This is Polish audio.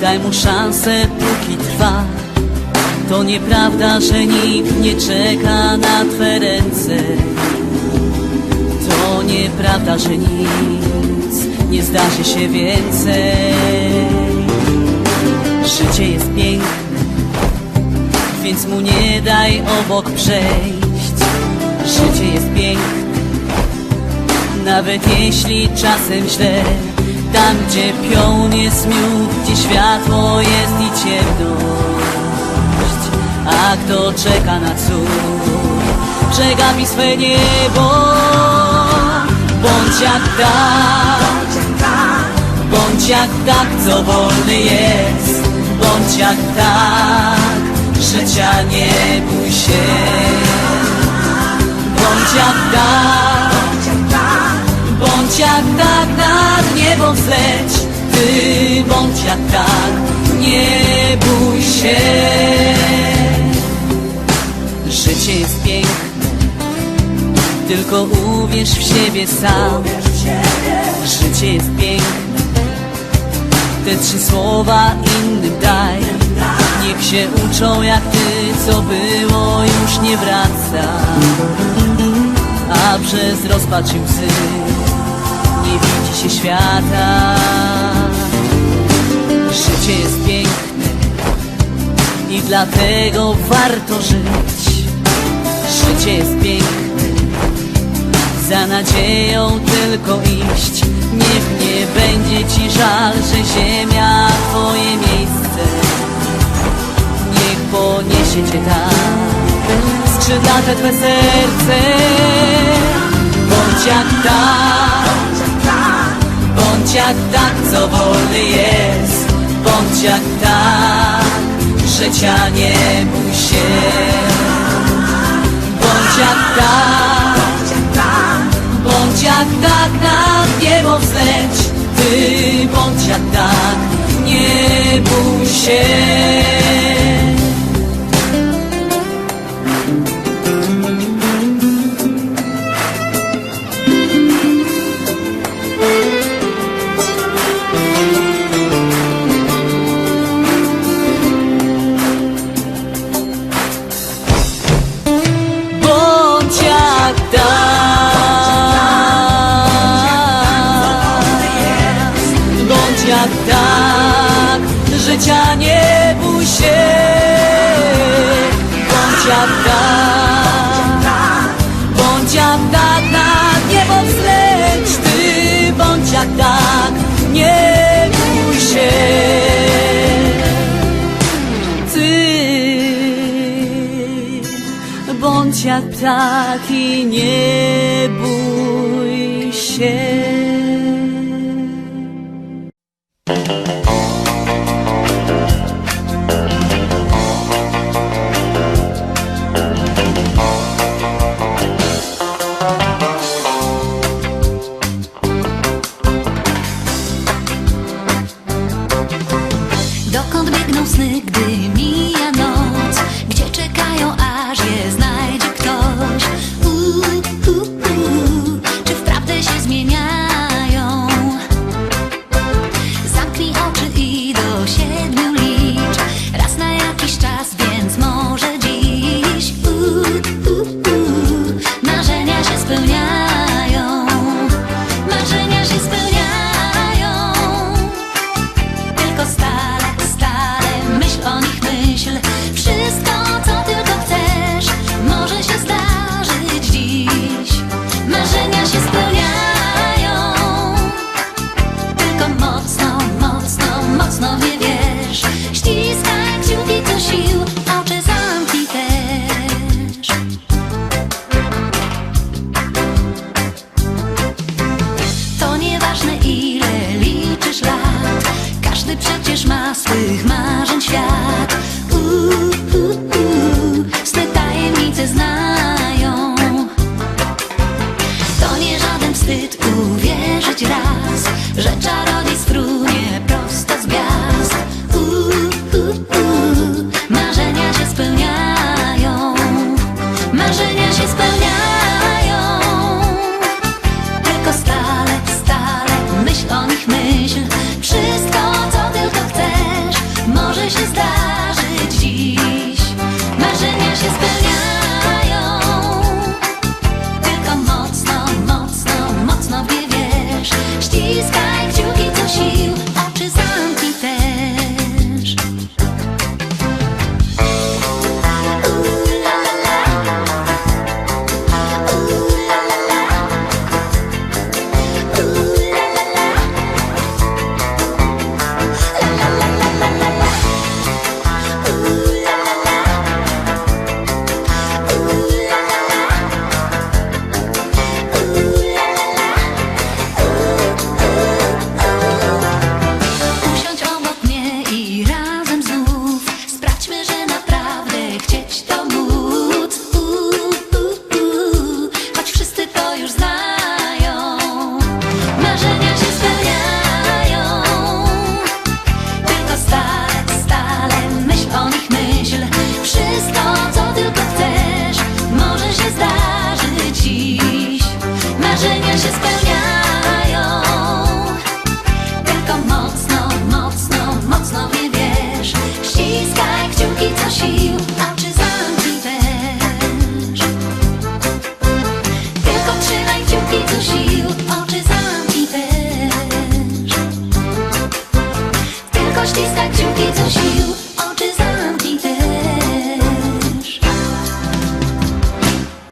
Daj mu szansę, póki trwa. To nieprawda, że nikt nie czeka na Twe ręce. To nieprawda, że nic nie zdarzy się więcej. Życie jest piękne, więc mu nie daj obok przejść. Życie jest piękne nawet jeśli czasem źle Tam gdzie pion jest miód Gdzie światło jest i ciemność. A kto czeka na cud? Przegapi swe niebo. Bądź jak tak. Bądź jak tak, co wolny jest. Bądź jak tak Życia nie bój się. Bądź jak tak Jak tak, nie bój się. Życie jest piękne Tylko uwierz w siebie sam. Życie jest piękne Te trzy słowa innym daj. Niech się uczą jak ty, co było już nie wraca. A przez rozpacz i łzy nie widzi się świata. Życie jest piękne i dlatego warto żyć. Życie jest piękne, za nadzieją tylko iść. Niech nie będzie ci żal, że ziemia twoje miejsce. Niech poniesie cię tam, skrzydlate twe serce. Bądź jak tak, bądź jak tak, co wolny jest. Bądź jak tak, życia nie bój się. Bądź jak tak, bądź jak tak, na niebo wzleć. Ty bądź jak tak, nie bój się. Bądź jak ptak i nie bój się. Dokąd biegną sny, gdy mija noc? Gdzie czekają, aż je znajdzie? swych marzeń świat. U, u, u, tajemnice znają. To nie żaden wstyd uwierzyć raz Że czarodziej strunie prosto z gwiazd. Marzenia się spełniają. Marzenia się spełniają.